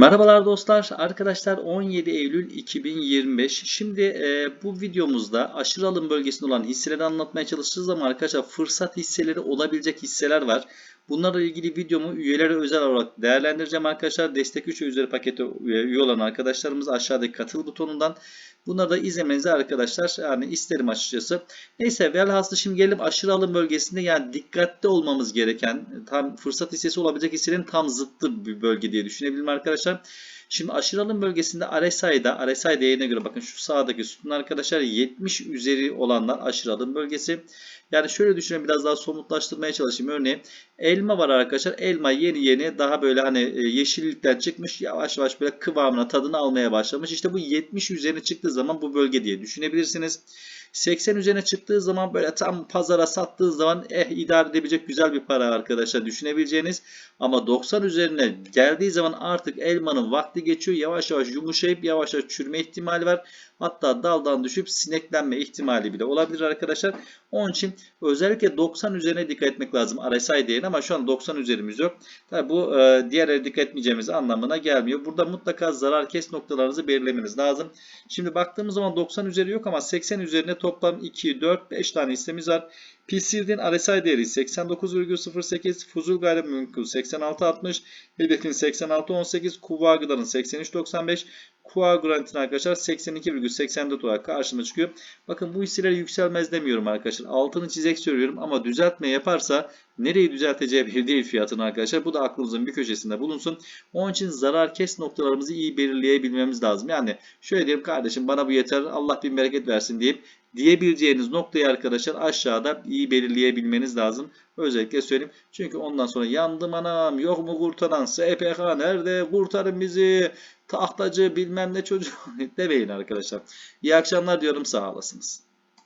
Merhabalar dostlar. Arkadaşlar 17 Eylül 2025. Şimdi e, bu videomuzda aşırı alım bölgesinde olan hisseleri anlatmaya çalışacağız ama arkadaşlar fırsat hisseleri olabilecek hisseler var. Bunlarla ilgili videomu üyelere özel olarak değerlendireceğim arkadaşlar. Destek 3 ve üzeri pakete üye olan arkadaşlarımız aşağıdaki katıl butonundan Bunları da izlemenizi arkadaşlar yani isterim açıkçası. Neyse velhasıl şimdi gelelim aşırı alım bölgesinde yani dikkatli olmamız gereken tam fırsat hissesi olabilecek hisselerin tam zıttı bir bölge diye düşünebilirim arkadaşlar. Şimdi aşırı alım bölgesinde RSI'da, RSI değerine göre bakın şu sağdaki sütun arkadaşlar 70 üzeri olanlar aşırı alım bölgesi. Yani şöyle düşünün biraz daha somutlaştırmaya çalışayım. Örneğin elma var arkadaşlar. Elma yeni yeni daha böyle hani e, yeşillikten çıkmış yavaş yavaş böyle kıvamına tadını almaya başlamış. İşte bu 70 üzerine çıktığı zaman bu bölge diye düşünebilirsiniz. 80 üzerine çıktığı zaman böyle tam pazara sattığı zaman eh idare edebilecek güzel bir para arkadaşlar düşünebileceğiniz. Ama 90 üzerine geldiği zaman artık elmanın vakti geçiyor. Yavaş yavaş yumuşayıp yavaş yavaş çürüme ihtimali var. Hatta daldan düşüp sineklenme ihtimali bile olabilir arkadaşlar. Onun için özellikle 90 üzerine dikkat etmek lazım RSI değerine ama şu an 90 üzerimiz yok. Tabi bu e, diğer dikkat etmeyeceğimiz anlamına gelmiyor. Burada mutlaka zarar kes noktalarınızı belirlemeniz lazım. Şimdi baktığımız zaman 90 üzeri yok ama 80 üzerine toplam 2, 4, 5 tane hissemiz var. PC'nin RSI değeri 89,08, Fuzul Gayrimenkul 86,60, Hedef'in 86,18, Kuva Gıda'nın 83,95, Kua Grant'in arkadaşlar 82,84 olarak karşıma çıkıyor. Bakın bu hisseler yükselmez demiyorum arkadaşlar. Altını çizek söylüyorum ama düzeltme yaparsa nereyi düzelteceği belli değil fiyatını arkadaşlar. Bu da aklınızın bir köşesinde bulunsun. Onun için zarar kes noktalarımızı iyi belirleyebilmemiz lazım. Yani şöyle diyelim kardeşim bana bu yeter Allah bir bereket versin deyip diyebileceğiniz noktayı arkadaşlar aşağıda iyi belirleyebilmeniz lazım. Özellikle söyleyeyim. Çünkü ondan sonra yandım anam yok mu kurtaran SPK nerede kurtarın bizi tahtacı bilmem ne çocuğu demeyin arkadaşlar. İyi akşamlar diyorum sağ olasınız.